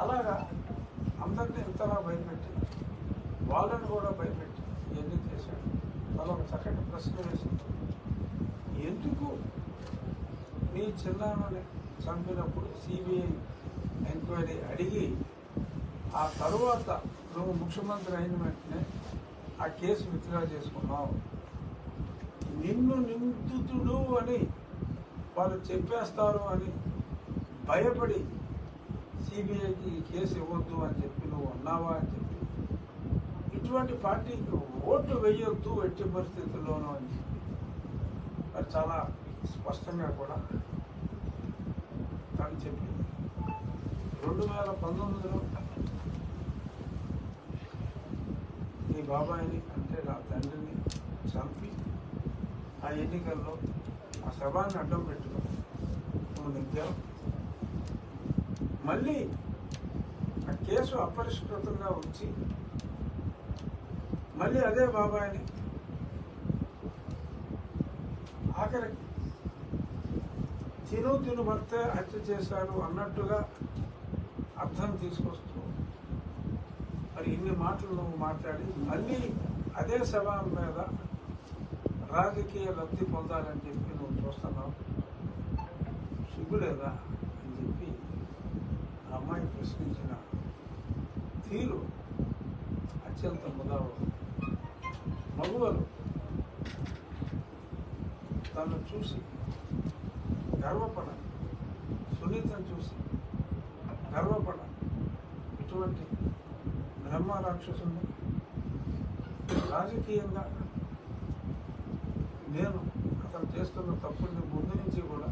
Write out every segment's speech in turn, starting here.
అలాగా అందరినీ ఇంతలా భయపెట్టి వాళ్ళని కూడా భయపెట్టి ఇవన్నీ చేశాడు. అలా ఒక చక్కటి ప్రశ్న వేసింది. ఎందుకు మీ చిన్నాన్నని చంపినప్పుడు సిబిఐ ఎంక్వైరీ అడిగి ఆ తరువాత నువ్వు ముఖ్యమంత్రి అయిన వెంటనే ఆ కేసు విత్డ్రా చేసుకున్నావు? నిన్ను నిందితుడు అని వాళ్ళు చెప్పేస్తారు అని భయపడి సిబిఐకి కేసు ఇవ్వద్దు అని చెప్పి నువ్వు ఉన్నావా అని చెప్పి. ఇటువంటి పార్టీకి ఓటు వేయొద్దు ఎట్టి పరిస్థితుల్లోనూ అని చెప్పి. మరి చాలా స్పష్టంగా కూడా తను చెప్పింది. రెండు వేల పంతొమ్మిదిలో నీ బాబాయిని అంటే నా తండ్రిని చంపి ఆ ఎన్నికల్లో ఆ సభాన్ని అడ్డం పెట్టుకుని నువ్వు నెగ్గావు మళ్ళీ ఆ కేసు అపరిష్కృతంగా ఉంచి మళ్ళీ అదే బాబాయిని ఆఖరికి తిను తిను భర్త హత్య చేశాడు అన్నట్టుగా అర్థం తీసుకొస్తూ మరి ఇన్ని మాటలు నువ్వు మాట్లాడి మళ్ళీ అదే సభ మీద రాజకీయ లబ్ధి పొందాలని చెప్పి నువ్వు చూస్తున్నావు. సిగ్గులేదా అని చెప్పి ఆ అమ్మాయి ప్రశ్నించిన తీరు అత్యంత ముదావు మగువలు తను చూసి గర్వపడాలి. సునీతను చూసి గర్వపడాలి. ఇటువంటి బ్రహ్మ రాక్షసుని రాజకీయంగా నేను అతను చేస్తున్న తప్పుల్ని ముందు నుంచి కూడా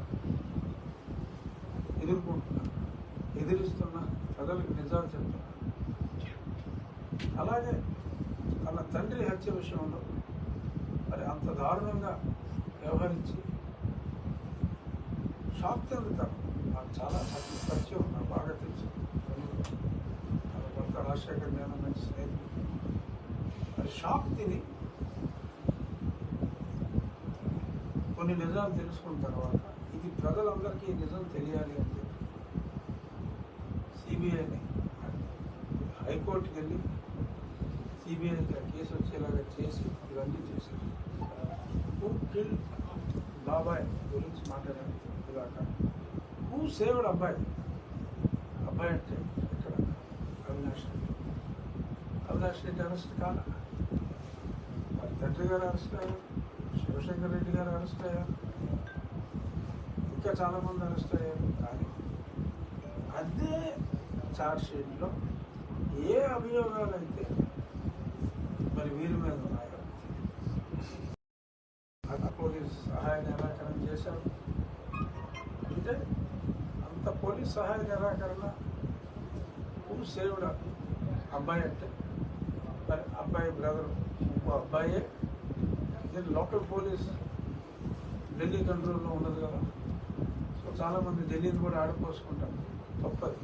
ఎదుర్కొంటున్నా ఎదిరిస్తున్నా. ప్రజలకు నిజాలు చెప్తారు. అలాగే తన తండ్రి హత్య విషయంలో మరి అంత దారుణంగా వ్యవహరించి షాక్ తిరుగుతారు నాకు చాలా తక్కువ పరిచయం నాకు బాగా తెలుసు. తన భర్త రాజశేఖర్ నేను మంచి స్నేహితులు మరి షాక్ తిని కొన్ని నిజాలు తెలుసుకున్న తర్వాత ఇది ప్రజలందరికీ నిజం తెలియాలి అని చెప్పి సిబిఐని హైకోర్టుకి వెళ్ళి సిబిఐకి ఆ కేసు వచ్చేలాగా చేసి ఇవన్నీ చేశారు హూ కిల్ బాబాయ్ గురించి మాట్లాడాను ఇలాక హూ సేవ్డ్ అబ్బాయి అబ్బాయి అంటే ఇక్కడ అవినాష్ రెడ్డి. అవినాష్ రెడ్డి అరెస్ట్ కాల వారి తండ్రి గారు అరెస్ట్ అయ్యారు? శివశంకర్ రెడ్డి గారు అరెస్ట్ అయ్యారు? ఇంకా చాలామంది అరెస్ట్ అయ్యారు. కానీ అదే ఛార్జ్షీట్లో ఏ అభియోగాలు అయితే మరి వీరి మీద ఉన్నాయో పోలీస్ సహాయ నిరాకరణ చేశారు. అంటే అంత పోలీస్ సహాయ నిరాకరణ సేవుడు అబ్బాయి అంటే మరి అబ్బాయి బ్రదర్ ఇంకో అబ్బాయే. ఇది లోకల్ పోలీస్ ఢిల్లీ కంట్రోల్లో ఉండదు కదా. సో చాలామంది ఢిల్లీని కూడా ఆడిపోసుకుంటారు. తప్పది.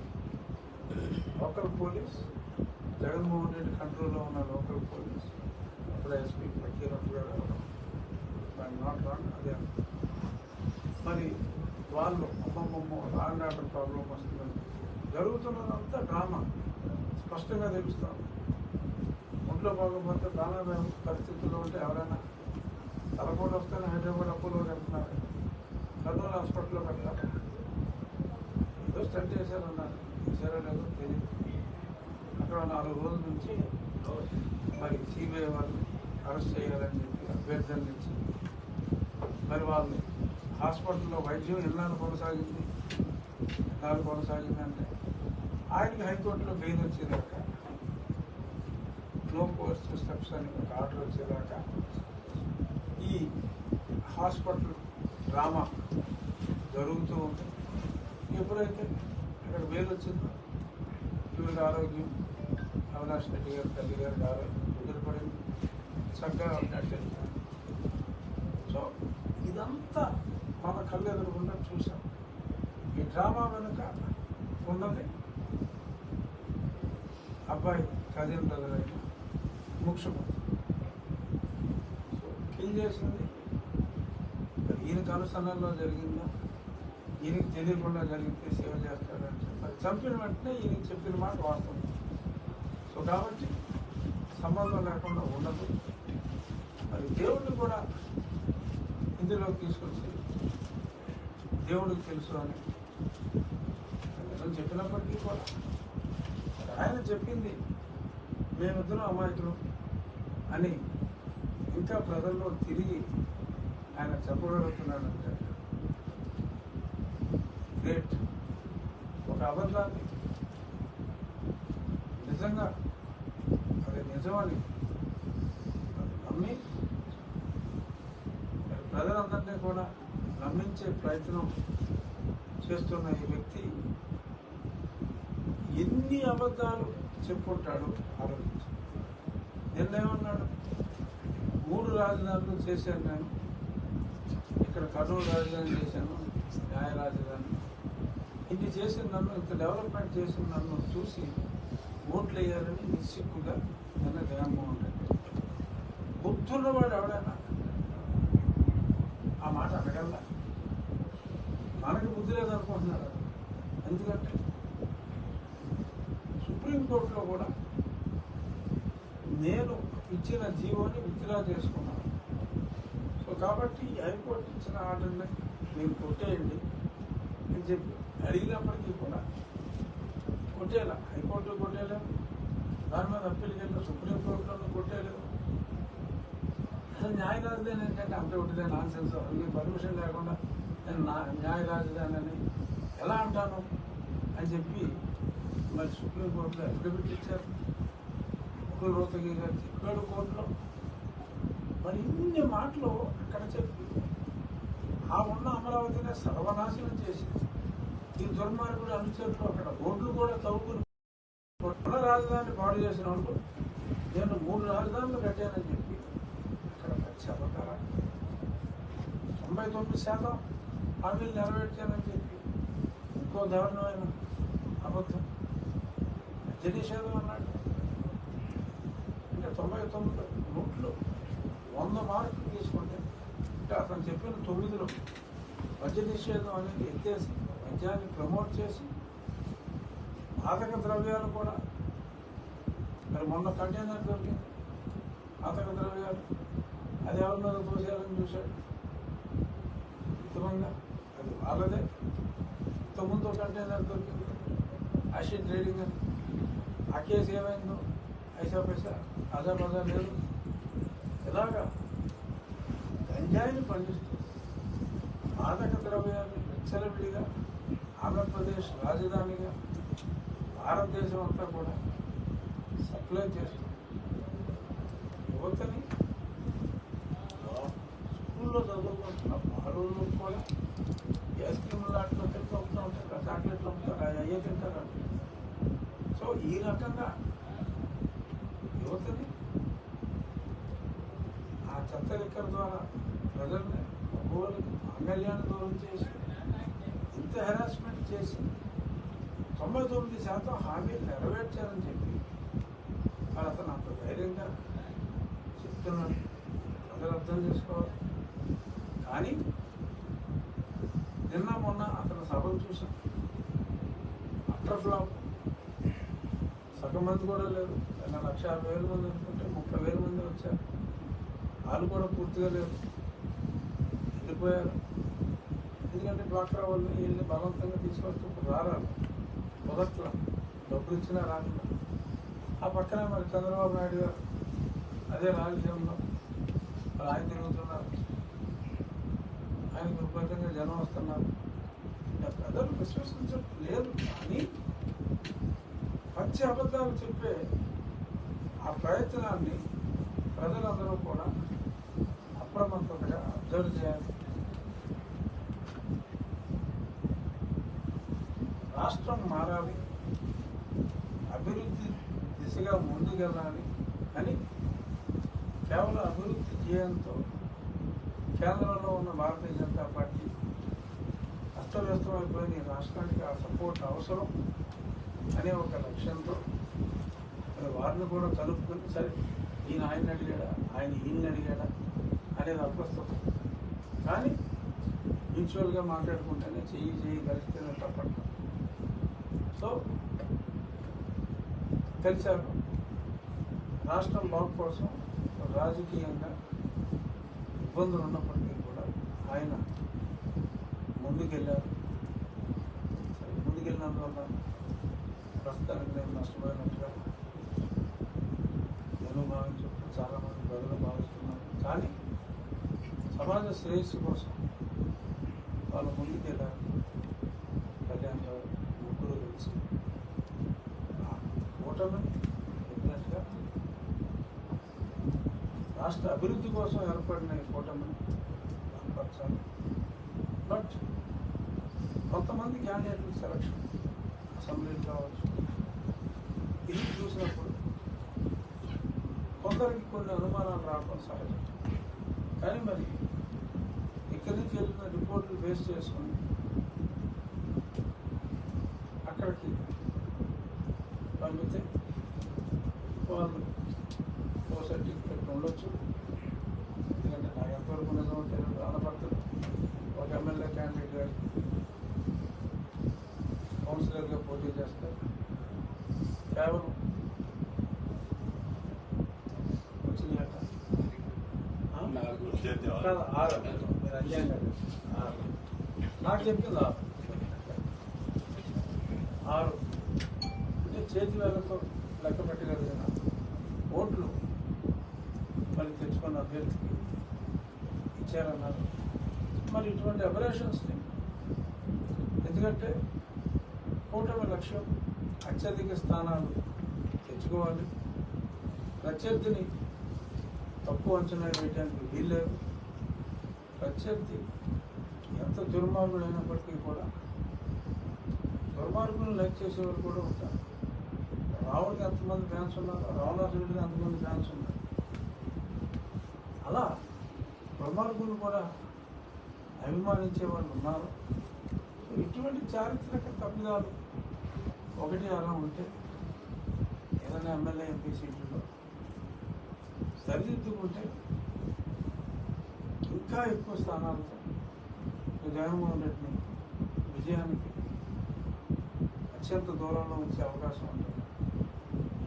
లోకల్ పోలీస్ జగన్మోహన్ రెడ్డి కంట్రోల్లో ఉన్న లోకల్ పోలీస్ అప్పుడు SP Fakirappa garu not wrong అదే మరి వాళ్ళు అమ్మమ్మమ్మ లా ఆర్డర్ ప్రాబ్లం వస్తుందని జరుగుతున్నదంతా డ్రామా. స్పష్టంగా తెలుస్తాం. ఒంట్లో బాగోపోతే ప్రాణాభావం పరిస్థితుల్లో ఉంటే ఎవరైనా తలపోటు వస్తేనే హైదరాబాద్ అప్పులో వెళ్తున్నారు కర్నూలు హాస్పిటల్లో పెట్టారు. ఏదో స్టంట్ చేశారన్నారు. చేశారో లేదో తెలియదు అక్కడ నాలుగు రోజుల నుంచి మరి సిబిఐ వాళ్ళు అరెస్ట్ చేయాలని చెప్పి అభ్యర్థన నుంచి మరి వాళ్ళు హాస్పిటల్లో వైద్యం ఎన్నాళ్ళు కొనసాగింది? ఎన్నాళ్ళు కొనసాగిందంటే ఆయనకి హైకోర్టులో బెయిల్ వచ్చేదాకా నో కోర్స్ స్టెప్స్ అని ఒక ఆర్డర్ వచ్చేదాకా ఈ హాస్పిటల్ డ్రామా జరుగుతూ ఉంటుంది ఎప్పుడైతే ఇక్కడ వేలు వచ్చింది. ఈవిడ ఆరోగ్యం. అవినాష్ రెడ్డి గారు తల్లి గారికి ఆరోగ్యం కుదిరిపడింది చక్కగా ఉన్నట్టు సో ఇదంతా మన కళ్ళు ఎదురుకుండా చూసాం ఈ డ్రామా వెనుక ఉన్నది అబ్బాయి కజిన్ బ్రదర్ అయిన ముఖ్యమంత్రి. సో కిల్ చేసింది? ఈయనకు అనుసరణలో జరిగిందా? ఈయనకి తెలియకుండా జరిగితే సేవ చేస్తాడు? చంపిన వెంటనే ఈయన చెప్పిన మాట వాస్తవం. సో కాబట్టి సంబంధం లేకుండా ఉండదు. మరి దేవుడిని కూడా ఇందులో తీసుకొచ్చి దేవుడికి తెలుసు అని చెప్పినప్పటికీ కూడా. ఆయన చెప్పింది మేమిద్దరం అమాయకులు అని ఇంకా ప్రజల్లో తిరిగి ఆయన చెప్పగలుగుతున్నాడంటే గ్రేట్ ఒక అబద్ధాన్ని. నిజంగా అది నిజమని నమ్మి ప్రజలందరినీ కూడా నమ్మించే ప్రయత్నం చేస్తున్న ఈ వ్యక్తి ఎన్ని అబద్ధాలు చెప్పుకుంటాడు ఆలోచించి. నిన్నేమన్నాడు? మూడు రాజధానులు చేశాను నేను. ఇక్కడ కర్నూలు రాజధాని చేశాను న్యాయ రాజధాని ఇన్ని చేసిన నన్ను ఇంత డెవలప్మెంట్ చేసిన నన్ను చూసి ఓట్లు వేయాలని నిశ్చిక్కుగా నిన్న జగన్మోహన్ రెడ్డి బుద్ధున్నవాడు ఎవడైనా ఆ మాట అడగల్లా? మనకి బుద్ధి లేదనుకుంటున్నాడు ఎందుకంటే సుప్రీంకోర్టులో కూడా నేను ఇచ్చిన జీవోని విత్డ్రా చేసుకున్నాను. సో కాబట్టి హైకోర్టు ఇచ్చిన ఆర్డర్ని మీరు కొట్టేయండి అని చెప్పి అడిగినప్పటికీ కూడా కొట్టేలా హైకోర్టు కొట్టేయలేము దాని మీద అప్పీల్కి సుప్రీం సుప్రీంకోర్టులో కొట్టేయలేదు అసలు న్యాయ రాజధాని ఏంటంటే అంత ఒకటిదే నాన్ సెన్స్ మీ పర్మిషన్ లేకుండా నేను నా న్యాయ రాజధాని అని ఎలా అంటాను అని చెప్పి మరి సుప్రీంకోర్టులో అఫిడవిట్ ఇచ్చారు. ముకుల్ రోతగి గారు చెప్పాడు కోర్టులో. మరి ఇన్ని మాటలు అక్కడ చెప్పి ఆ ఉన్న అమరావతిని సర్వనాశనం చేసింది. ఈ దుర్మార్గుడు అనుచరులు అక్కడ రోడ్లు కూడా తవ్వుకుని మన రాజధాని పాడు చేసిన వాళ్ళు నేను మూడు రాజధానులు కట్టానని చెప్పి అక్కడ మంచి అబద్ధాలు తొంభై తొమ్మిది శాతం హామీలు నెరవేర్చానని చెప్పి ఇంకో దారుణమైన అబద్ధం. మద్య నిషేధం అన్నాడు. అంటే తొంభై తొమ్మిది నోట్లు వంద మార్కులు తీసుకుంటే అంటే అతను చెప్పిన తొమ్మిదిలో మద్య నిషేధం అనేది ఎత్తేసి మద్యాన్ని ప్రమోట్ చేసి మాదక ద్రవ్యాలు కూడా మరి మొన్న కంటైనర్ దొరికింది. మాదక ద్రవ్యాలు. అది ఎవరి మీద తోసేయాలని చూశాడు? ఉత్తమంగా అది వాళ్ళదే. ఇంతకుముందు కంటైనర్ దొరికింది. యాసిడ్ ట్రేడింగ్ అని. ఆ కేసు ఏమైందో? ఐసా పైసా? అదా పజా లేదు. ఇలాగా గంజాయిని పండిస్తూ మాదక ద్రవ్యాన్ని విచ్చలవిడిగా ఆంధ్రప్రదేశ్ రాజధానిగా భారతదేశం అంతా కూడా సప్లై చేస్తుంది. యువతని స్కూల్లో చదువుకుంటున్న బాలుళ్ళు కూడా ఏ క్రీమ్ అట్లా తింటూ అమ్ముతూ ఉంటారు చాక్లెట్లు అమ్ముతారు అయ్యే తింటారు సో ఈ రకంగా యువతని ఆ చెత్త ద్వారా ప్రజల్ని మగవాళ్ళకి అంగల్యాన్ని దూరం చేసి ఎంత హెరాస్మెంట్ చేసి తొంభై తొమ్మిది శాతం హామీలు నెరవేర్చారని చెప్పి మరి అతను అంత ధైర్యంగా చెప్తున్నాడు. ప్రజలు అర్థం చేసుకోవాలి. కానీ నిన్న మొన్న అతను సభలు చూసాం అట్టర్ ఫ్లాప్. సగం మంది కూడా లేరు. నిన్న లక్ష యాభై వేల మంది అనుకుంటే ముప్పై వేల మంది వచ్చారు. వాళ్ళు కూడా పూర్తిగా లేరు. వెళ్ళిపోయారు ఎందుకంటే డ్వాక్రా వాళ్ళు వీళ్ళని బలవంతంగా తీసుకొస్తూ రారా మొదట్లో డబ్బులు ఇచ్చినా రాకుండా ఆ పక్కన మరి చంద్రబాబు నాయుడు గారు అదే రాజకీయంలో ఆయన తిరుగుతున్నారు. ఆయనకు విపరీతంగా జనం వస్తున్నారు. ఇంకా ప్రజలు విశ్వసించడం లేదు కానీ పచ్చి అబద్ధాలు చెప్పే ఆ ప్రయత్నాన్ని ప్రజలందరూ కూడా అప్రమత్తతగా అబ్జర్వ్ చేయాలి. రాష్ట్రం మారాలి. అభివృద్ధి దిశగా ముందుకెళ్ళాలి. అని కేవలం అభివృద్ధి ధ్యేయంతో కేంద్రంలో ఉన్న భారతీయ జనతా పార్టీ అస్తవ్యస్తమైపోయిన ఈ రాష్ట్రానికి ఆ సపోర్ట్ అవసరం అనే ఒక లక్ష్యంతో వారిని కూడా కలుపుకొని సరే ఈయన ఆయన అడిగాడా? ఆయన ఈయన అడిగాడా? అనేది అప్రస్తుతం కానీ మ్యూచువల్గా మాట్లాడుకుంటేనే చెయ్యి చెయ్యి కలిస్తేనే తప్పట్లేదు. సో తెలిసారు రాష్ట్రం బాగు కోసం రాజకీయంగా ఇబ్బందులు ఉన్నప్పటికీ కూడా ఆయన ముందుకెళ్ళారు. సరే ముందుకెళ్ళినందువల్ల ప్రస్తుతానికి నేను నష్టపోయినట్టుగా నేను భావించు చాలామంది ప్రజలు భావిస్తున్నారు. కానీ సమాజ శ్రేయస్సు కోసం వాళ్ళు ముందుకెళ్ళారు కళ్యాణ్ గారు ముగ్గురు కలిసి ఆ కూటమి చెప్పినట్టుగా రాష్ట్ర అభివృద్ధి కోసం ఏర్పడిన ఈ కూటమిని బలపరచాలి బట్ కొంతమంది క్యాండిడేట్ల సెలక్షన్ అసెంబ్లీలు కావచ్చు ఇది చూసినప్పుడు కొందరికి కొన్ని అనుమానాలు రావడం సహజం. కానీ మరి ఇక్కడి నుంచి వెళ్ళిన రిపోర్ట్లు బేస్ చేసుకుని వాళ్ళు ఓ సర్టిఫికెట్ ఉండొచ్చు. ఎందుకంటే నాకు ఎంతవరకు నిజం తెలియదు ఆనపడుతుంది ఒక ఎమ్మెల్యే క్యాండిడేట్ కౌన్సిలర్గా పోటీ చేస్తారు కేవలం ఆరు. నాకు చెప్పింది ఆరు ఆరు అంటే చేతి వేలతో లెక్క పెట్టగలిగిన ఓట్లు మరి తెచ్చుకున్న అభ్యర్థికి ఇచ్చారన్నారు మరి ఇటువంటి ఎందుకంటే కూటమి లక్ష్యం అత్యధిక స్థానాలు తెచ్చుకోవాలి. ప్రత్యర్థిని తక్కువ అంచనా వేయడానికి వీల్లేదు. ప్రత్యర్థి ఎంత దుర్మార్గుడు అయినప్పటికీ కూడా దుర్మార్గులను లైక్ చేసేవారు కూడా ఉంటారు. రావుడికి ఎంతమంది ఫ్యాన్స్ ఉన్నారు? రావణాసురుడికి ఎంతమంది ఫ్యాన్స్ ఉన్నారు? అలా దుర్మార్గులు కూడా అభిమానించే వాళ్ళు ఉన్నారు. ఇటువంటి చారిత్రక తప్పిదాలు ఒకటి అలా ఉంటే ఏదైనా ఎమ్మెల్యే ఎంపీ సీట్లలో సరిదిద్దుకుంటే ఇంకా ఎక్కువ స్థానాలతో జగన్మోహన్ రెడ్డిని విజయానికి అత్యంత దూరంలో వచ్చే అవకాశం ఉంటుంది.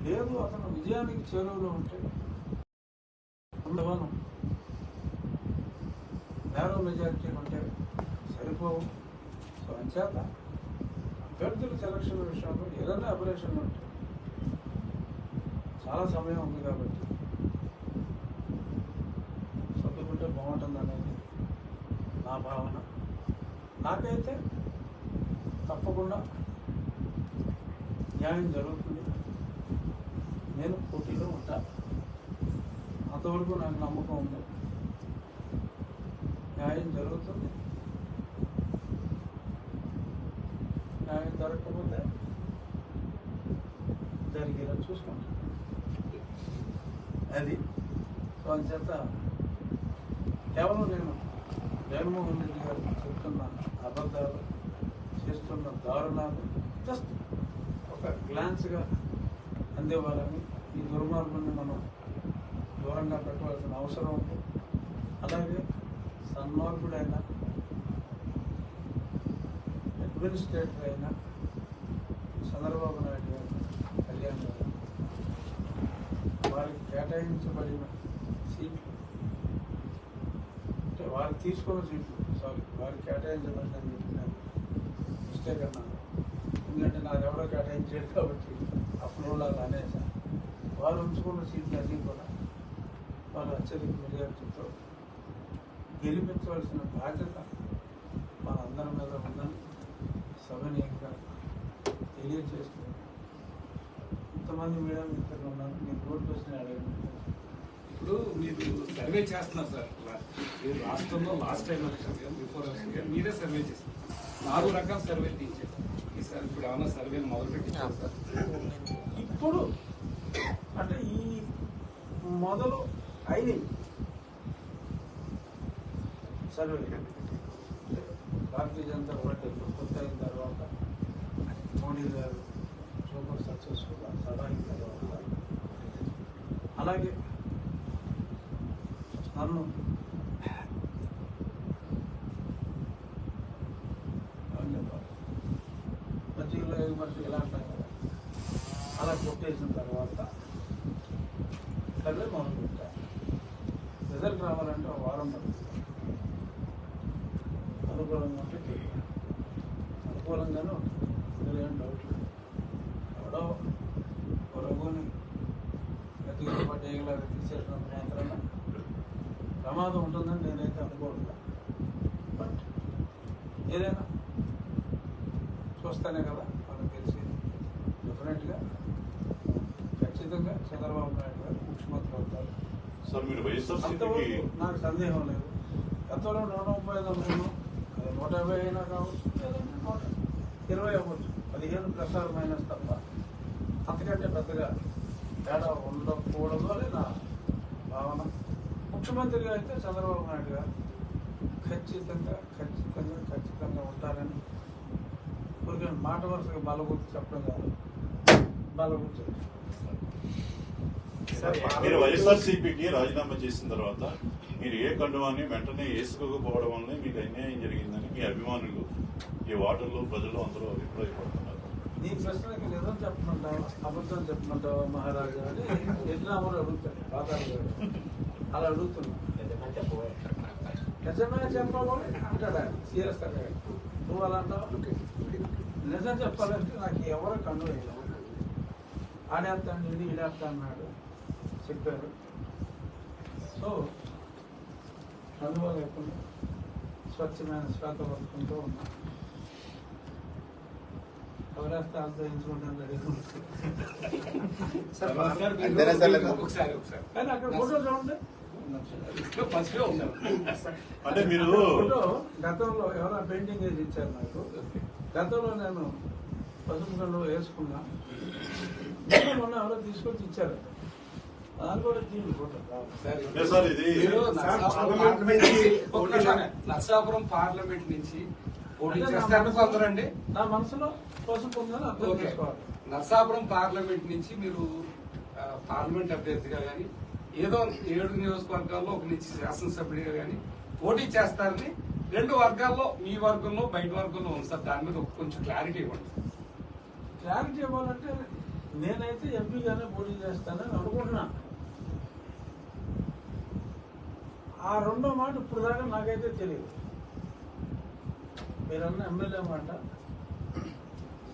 లేదు అతను విజయానికి చేరువలో ఉంటే శాతం మెజారిటీ ఉంటే సరిపోవు. సో అంచేత అభ్యర్థుల సెలక్షన్ విషయంలో ఏదైనా అపరేషన్ ఉంటే చాలా సమయం ఉంది కాబట్టి సర్దుకుంటే బాగుంటుంది అనేది నా భావన. నాకైతే తప్పకుండా న్యాయం జరుగుతుంది. నేను పోటీలో ఉంటా. అంతవరకు నాకు నమ్మకం ఉంది. న్యాయం జరుగుతుంది. న్యాయం జరగకపోతే జరిగేలా చూసుకుంటాం. అది సో చేత కేవలం నేను జగన్మోహన్ రెడ్డి గారు చెప్తున్న అబద్ధాలు చేస్తున్న దారుణాలు జస్ట్ ఒక గ్లాన్స్గా అందేవాళ్ళని ఈ దుర్మార్గుల్ని మనం దూరంగా పెట్టవలసిన అవసరం ఉంది. అలాగే సన్మార్గుడైన అడ్మినిస్ట్రేటర్ అయిన చంద్రబాబు నాయుడు గారు కళ్యాణ్ గారు వారికి కేటాయించబడిన సీట్లు. అంటే వారు తీసుకున్న సీట్లు సారీ వారికి కేటాయించబడిందని చెప్తున్నాను మిస్టేక్ అన్నాను ఎందుకంటే నాకు ఎవరో కేటాయించాడు కాబట్టి అప్పుడు వాళ్ళు అనేసా. వారు ఉంచుకున్న సీట్లు అన్నీ కూడా వాళ్ళు అత్యధిక మెజార్టీతో గెలిపించవలసిన బాధ్యత మనందరి మీద ఉందని సభనీయంగా తెలియజేస్తూ ఇంతమంది మీడియా మిత్రులు ఉన్నారు. మీరు రోడ్డు వచ్చిన అడగండి ఇప్పుడు మీరు సర్వే చేస్తున్నారు సార్. ఈ రాష్ట్రంలో లాస్ట్ టైం ఎలక్షన్ కానీ బిఫోర్ ఎలక్షన్ మీరే సర్వే చేస్తారు నాలుగు రకాల సర్వే తీయించారు ఈసారి ఇప్పుడు ఏమైనా సర్వేలు మొదలుపెట్టి సార్. ఇప్పుడు అంటే ఈ మొదలు అయినవి సర్వే భారతీయ జనతా పార్టీ కొత్త అయిన తర్వాత మోడీ గారు సూపర్ సక్సెస్ఫుల్గా సభ అయిన తర్వాత అలాగే నన్ను ఏమని విమర్శ ఎలా విమర్శ కదా అలా కొట్టేసిన తర్వాత సర్వే మొదలు పెట్టారు రిజల్ట్ రావాలంటే వారం పడుతుంది. అనుకూలంగా ఉంటే చేయాలి. అనుకూలంగానే ఉంటుంది. ఇందులో ఏం డౌట్ లేదు. ఎవడో రఘుని గట్టిగా పడ్డేయగల తీసేసినంత మాత్రాన ప్రమాదం ఉంటుందని నేనైతే అనుకోవట్లేదు బట్ ఏదైనా చూస్తేనే కదా మనకు తెలిసేది. డెఫినెట్గా ఖచ్చితంగా చంద్రబాబు నాయుడు గారు ముఖ్యమంత్రి అవుతారు. నాకు సందేహం లేదు. గతంలో నూట ముప్పై ఐదు అనుకున్నాం అది నూట యాభై అయినా కావచ్చు లేదంటే నూట ఇరవై అవ్వచ్చు పదిహేను ప్లస్ ఆర్ మైనస్ తప్ప అంతకంటే పెద్దగా తేడా ఉండకూడదు అని నా భావన? ముఖ్యమంత్రిగా అయితే చంద్రబాబు నాయుడు గారు ఖచ్చితంగా ఖచ్చితంగా ఖచ్చితంగా ఉంటారని ఊరికే మాట వరుసగా బలగుర్తి చెప్పడం కాదు. బలగుర్తి మీరు వైఎస్ఆర్సీపీకి రాజీనామా చేసిన తర్వాత మీరు ఏ కండువాన్ని వెంటనే వేసుకోకపోవడం వల్లనే మీకు అన్యాయం జరిగిందని మీ అభిమానులు ఈ వాటర్లు ప్రజలు అందరూ అభిప్రాయపడుతున్నారు నీ ప్రశ్నకి నిజం చెప్పమంటావా? అబద్ధం చెప్పమంటావా మహారాజా అని అడుగుతాడు గారు. అలా నిజమే చెప్పాలి అంటాడు? ఆయన సీరియస్ నువ్వు అలా అంటావు? నిజం చెప్పాలంటే నాకు ఎవరు కన్ను వేయలేదు ఆడేస్తాను ఇది ఈడేస్తా అన్నాడు. చెప్పారు. సో అందువల్ల లేకుండా స్వచ్ఛమైన శ్వాస పడుకుంటూ ఉన్నా. ఎవరేస్తే అంత ఎంచుకుంటాను కానీ అక్కడ ఫోటో చూడండి. అంటే మీరు గతంలో ఎవరైనా పెయింటింగ్ వేసి ఇచ్చారు నాకు. గతంలో నేను పసుపు కళ్ళు వేసుకున్నా. మొన్న ఎవరో తీసుకొచ్చి ఇచ్చారు. దాని కూడా ఫోటో. నరసాపురం పార్లమెంట్ నుంచి ఒక్క నిమిషం. నరసాపురం పార్లమెంట్ నుంచి పోటీ నా మనసులో పసుపు ఉందని అర్థం. చేసుకోవాలి నరసాపురం పార్లమెంట్ నుంచి మీరు పార్లమెంట్ అభ్యర్థిగా కానీ ఏదో ఏడు నియోజకవర్గాల్లో ఒక నుంచి శాసనసభ్యుడిగా కానీ పోటీ చేస్తారని రెండు వర్గాల్లో మీ వర్గంలో బయట వర్గంలో ఉంది సార్. దాని మీద కొంచెం క్లారిటీ ఇవ్వండి. క్లారిటీ ఇవ్వాలంటే నేనైతే ఎంపీగానే పోటీ చేస్తానని అనుకుంటున్నా. ఆ రెండో మాట ఇప్పుడు దాకా నాకైతే తెలియదు. మీరన్న ఎమ్మెల్యే మాట?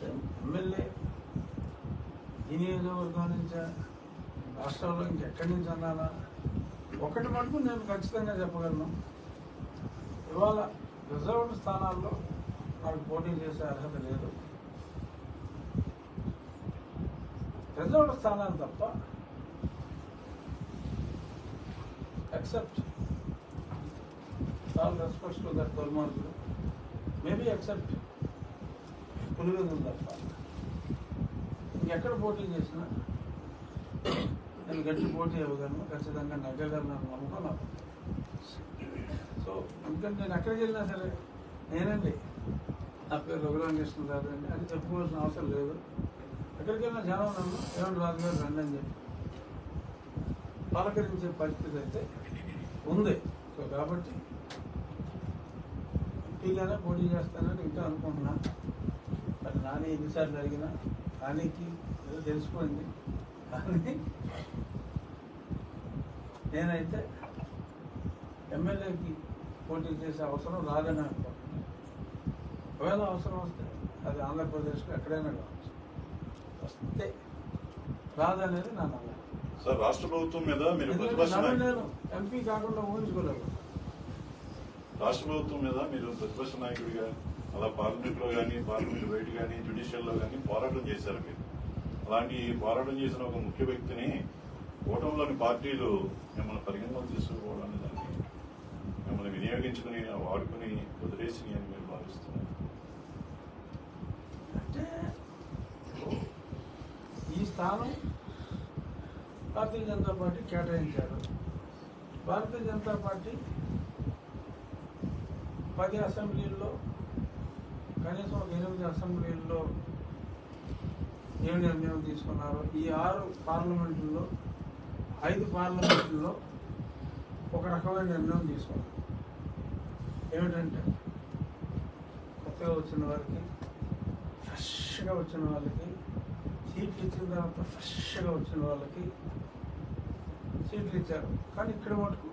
ఎమ్మెల్యే ఈ నియోజకవర్గం నుంచా రాష్ట్రంలో ఇంకెక్కడి నుంచి అన్నానా? ఒకటి మటుకు నేను ఖచ్చితంగా చెప్పగలను. ఇవాళ రిజర్వ్డ్ స్థానాల్లో నాకు పోటీ చేసే అర్హత లేదు. రిజర్వ్డ్ స్థానాలు తప్ప ఎక్సెప్ట్ చాలా రెస్పెక్ట్ దట్ దుర్మార్గులు మేబీ ఎక్సెప్ట్ పులివెందులు తప్ప ఇంకెక్కడ పోటీ చేసినా నేను గట్టి పోటీ ఇవ్వగలను ఖచ్చితంగా నగ్గగలను అని నమ్మకం నాకు. సో ఎందుకంటే నేను ఎక్కడికి వెళ్ళినా సరే నేనండి. నా పేరు రఘురామకృష్ణ గారు అండి. అని చెప్పుకోవాల్సిన అవసరం లేదు. ఎక్కడికి వెళ్ళినా జనం నన్ను ఏమంటే రాజు గారు రండి అని చెప్పి పలకరించే పరిస్థితి అయితే ఉంది. సో కాబట్టి ఎంపీగానే పోటీ చేస్తానని ఇంకా అనుకుంటున్నా. మరి నాని ఎన్నిసార్లు అడిగినా నానికి ఏదో తెలిసిపోయింది. కానీ నేనైతే ఎమ్మెల్యేకి పోటీ చేసే అవసరం రాదని అనుకుంటున్నాను ఒకవేళ అవసరం వస్తే అది ఆంధ్రప్రదేశ్లో ఎక్కడైనా కావచ్చు. వస్తే రాదనేది నా నమ్మకం. సార్ రాష్ట్ర ప్రభుత్వం మీద మీరు ఎంపీ కాకుండా ఊహించుకోలేదు. రాష్ట్ర ప్రభుత్వం మీద మీరు ప్రతిపక్ష నాయకుడిగా అలా పార్లమెంట్లో కానీ పార్లమెంట్ బయట కానీ జ్యుడిషియల్లో కానీ పోరాటం చేశారు మీరు. అలాంటి పోరాటం చేసిన ఒక ముఖ్య వ్యక్తిని కూటమిలోని పార్టీలు మిమ్మల్ని పరిగణలోకి తీసుకోవడానికి దాన్ని మిమ్మల్ని వినియోగించుకుని వాడుకుని వదిలేసి అని మీరు భావిస్తున్నారు. అంటే ఈ స్థానం భారతీయ జనతా పార్టీ కేటాయించారు. భారతీయ జనతా పార్టీ పది అసెంబ్లీల్లో కనీసం ఒక ఎనిమిది అసెంబ్లీల్లో ఏం నిర్ణయం తీసుకున్నారు ఈ ఆరు పార్లమెంట్లో ఐదు పార్లమెంట్లో ఒక రకమైన నిర్ణయం తీసుకున్నారు. ఏమిటంటే కొత్తగా వచ్చిన వారికి ఫ్రెష్గా వచ్చిన వాళ్ళకి సీట్లు ఇచ్చిన తర్వాత ఫ్రెష్గా వచ్చిన వాళ్ళకి సీట్లు ఇచ్చారు. కానీ ఇక్కడ మటుకు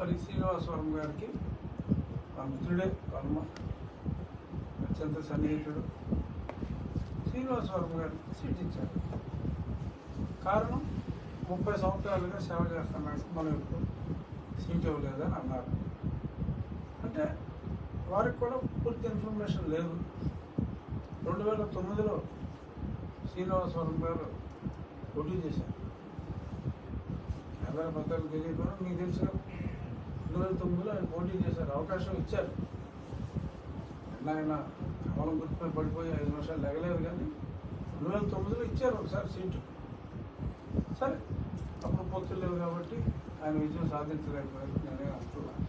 మరి శ్రీనివాసవరం గారికి మా మిత్రుడే వర్మ అత్యంత సన్నిహితుడు. శ్రీనివాసవరం గారికి సీట్ ఇచ్చారు. కారణం ముప్పై సంవత్సరాలుగా సేవ చేస్తున్నాడు. మనం ఇప్పుడు సీట్ ఇవ్వలేదని అన్నారు. అంటే వారికి కూడా పూర్తి ఇన్ఫర్మేషన్ లేదు. రెండు వేల తొమ్మిదిలో శ్రీనివాసవరం గారు పోటీ చేశారు. ఎవరి పత్రాలు తెలియకుండా మీకు తెలుసు కదా వేల తొమ్మిదిలో ఆయన పోటీ చేశారు. అవకాశం ఇచ్చారు. ఆయన కమలం గుర్తుపై పడిపోయి ఐదు నిమిషాలు ఎగలేదు కానీ రెండు వేల తొమ్మిదిలో ఇచ్చారు ఒకసారి సీటు. సరే అప్పుడు పొత్తులు లేవు కాబట్టి ఆయన విజయం సాధించలేకపోయారు. నేనే అంటున్నాను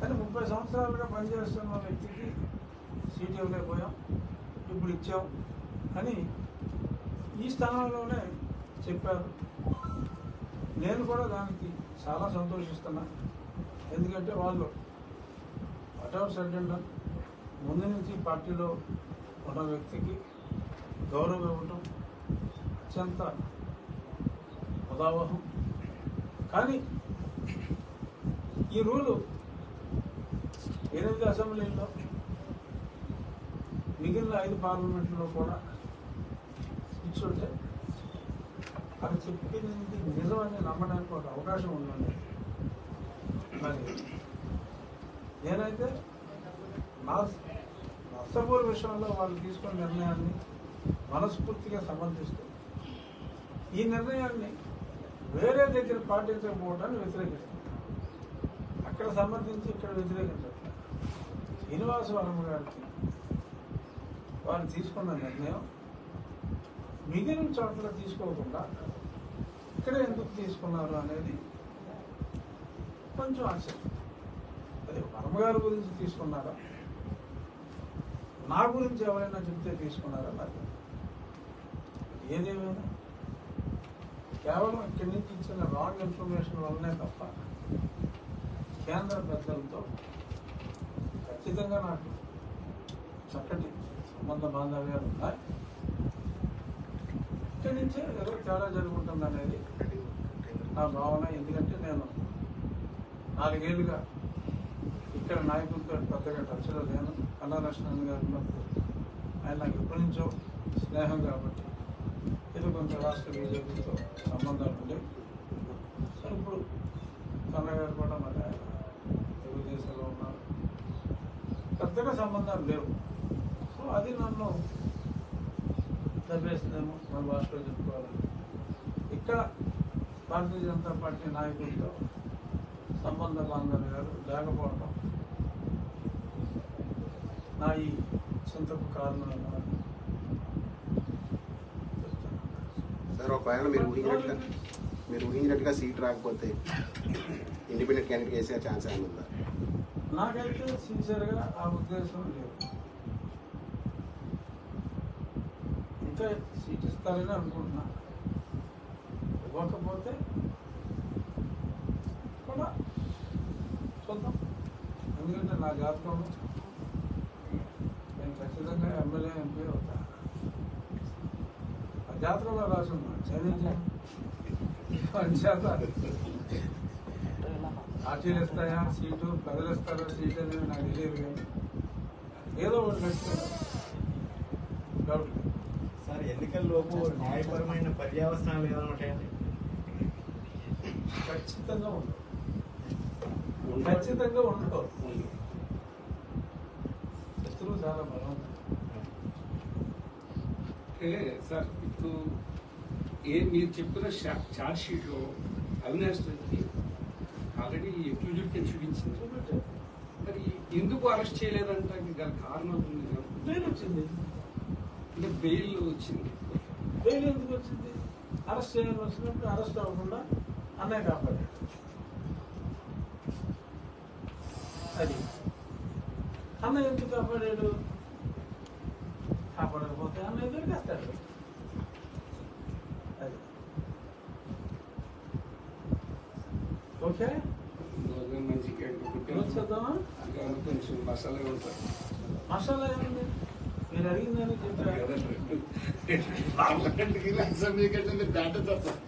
కానీ ముప్పై సంవత్సరాలుగా పనిచేస్తున్న వ్యక్తికి సీట్ ఇవ్వలేకపోయాం. ఇప్పుడు ఇచ్చాం అని ఈ స్థానంలోనే చెప్పారు. నేను కూడా దానికి చాలా సంతోషిస్తున్నా. ఎందుకంటే వాళ్ళు వాటెవర్ సెకండ్ ముందు నుంచి పార్టీలో ఉన్న వ్యక్తికి గౌరవం ఇవ్వటం అత్యంత ఉదావహం కానీ ఈ రూలు ఎనిమిది అసెంబ్లీలో మిగిలిన ఐదు పార్లమెంట్లో కూడా ఇచ్చుంటే అది చెప్పింది నిజమని నమ్మడానికి ఒక అవకాశం ఉందండి. నేనైతే నా నష్టపూర్ విషయంలో వాళ్ళు తీసుకున్న నిర్ణయాన్ని మనస్ఫూర్తిగా సమర్థిస్తూ ఈ నిర్ణయాన్ని వేరే దగ్గర పాటించకపోవడాన్ని వ్యతిరేకిస్తాను అక్కడ సమర్థించి ఇక్కడ వ్యతిరేకించట్లేదు. శ్రీనివాసవరం గారికి వారు తీసుకున్న నిర్ణయం మిగిలిన చోట్ల తీసుకోకుండా ఇక్కడ ఎందుకు తీసుకున్నారు అనేది కొంచెం ఆశ్చర్యం అదే వర్మ గురించి తీసుకున్నారా? నా గురించి ఎవరైనా చెప్తే తీసుకున్నారా నాకు ఏదేమైనా? కేవలం ఇక్కడి నుంచి ఇచ్చిన రాంగ్ ఇన్ఫర్మేషన్ వల్లనే తప్ప కేంద్ర పెద్దలతో ఖచ్చితంగా నాకు చక్కటి సంబంధ బాంధవ్యాలు ఉన్నాయి. ఇక్కడి నుంచే ఏదో తేడా జరుగుతుంది అనేది నా భావన. ఎందుకంటే నేను నాలుగేళ్ళుగా ఇక్కడ నాయకులతో పెద్దగా టచ్లో లేను కళాలక్ష్మణ్ గారు ఉన్నప్పుడు ఆయన నాకు ఎప్పటి నుంచో స్నేహం కాబట్టి ఇది కొంత రాష్ట్ర బీజేపీతో సంబంధాలు ఉండేవి సో ఇప్పుడు కన్నగారు కూడా మరి ఆయన తెలుగుదేశంలో ఉన్నారు. పెద్దగా సంబంధాలు లేవు. సో అది నన్ను దెబ్బేసిందేమో మన భాషలో చెప్పుకోవాలని ఇక్కడ భారతీయ జనతా పార్టీ నాయకులతో సంబంధ బాంధవ్యాలు లేకపోవడం నా ఈ చింతకు కారణం సార్ ఒకవేళ మీరు ఊహించినట్టుగా మీరు ఊహించినట్టుగా సీట్ రాకపోతే ఇండిపెండెంట్ క్యాండిడేట్ వేసే ఛాన్స్ ఏమైనా ఉందా? నాకైతే సిన్సియర్గా ఆ ఉద్దేశం లేదు. ఇంకా సీట్ ఇస్తారని అనుకుంటున్నా. ఇవ్వకపోతే కూడా చూద్దాం జాతకంలో నేను ఖచ్చితంగా ఎమ్మెల్యే ఎంపీ అవుతా. ఆ రాసి ఉన్నా చదివించాను చేత పార్టీలు ఇస్తాయా? సీటు. ప్రజలు ఇస్తారా? సీట్ అనేది నాకు తెలియదు కానీ. ఏదో ఒకటి ఖచ్చితంగా డౌట్. సార్ ఎన్నికల్లోపు న్యాయపరమైన పర్యావసనాలు ఏమైనా ఉంటాయండి? ఖచ్చితంగా ఉండవు. ఖచ్చితంగా ఉండవు శత్రువు చాలా బలవంతం అంటే సార్ ఇప్పుడు ఏ మీరు చెప్పిన చార్జ్ షీట్లో అవినాష్ రెడ్డి ఆల్రెడీ ఎక్యూజ్డ్ కింద చూపించింది. మరి ఎందుకు అరెస్ట్ చేయలేదంటే? గల కారణం ఉంది. బెయిల్ వచ్చింది. అంటే బెయిల్ వచ్చింది. బెయిల్ ఎందుకు వచ్చింది? అరెస్ట్ చేయాలని వచ్చినప్పుడు అరెస్ట్ అవ్వకుండా అన్నయ్య కాపాడాడు. అది. అన్నయ్య ఎందుకు కాపాడాడు? కాపాడకపోతే అన్నయ్య దొరికేస్తాడు అది ఓకే రోజు మంచి కేక్ ఈరోజు చేద్దామా కొంచెం మసాలా ఉంటారు మసాలా ఏముంది మీరు మీరు అడిగిందని చెప్పారు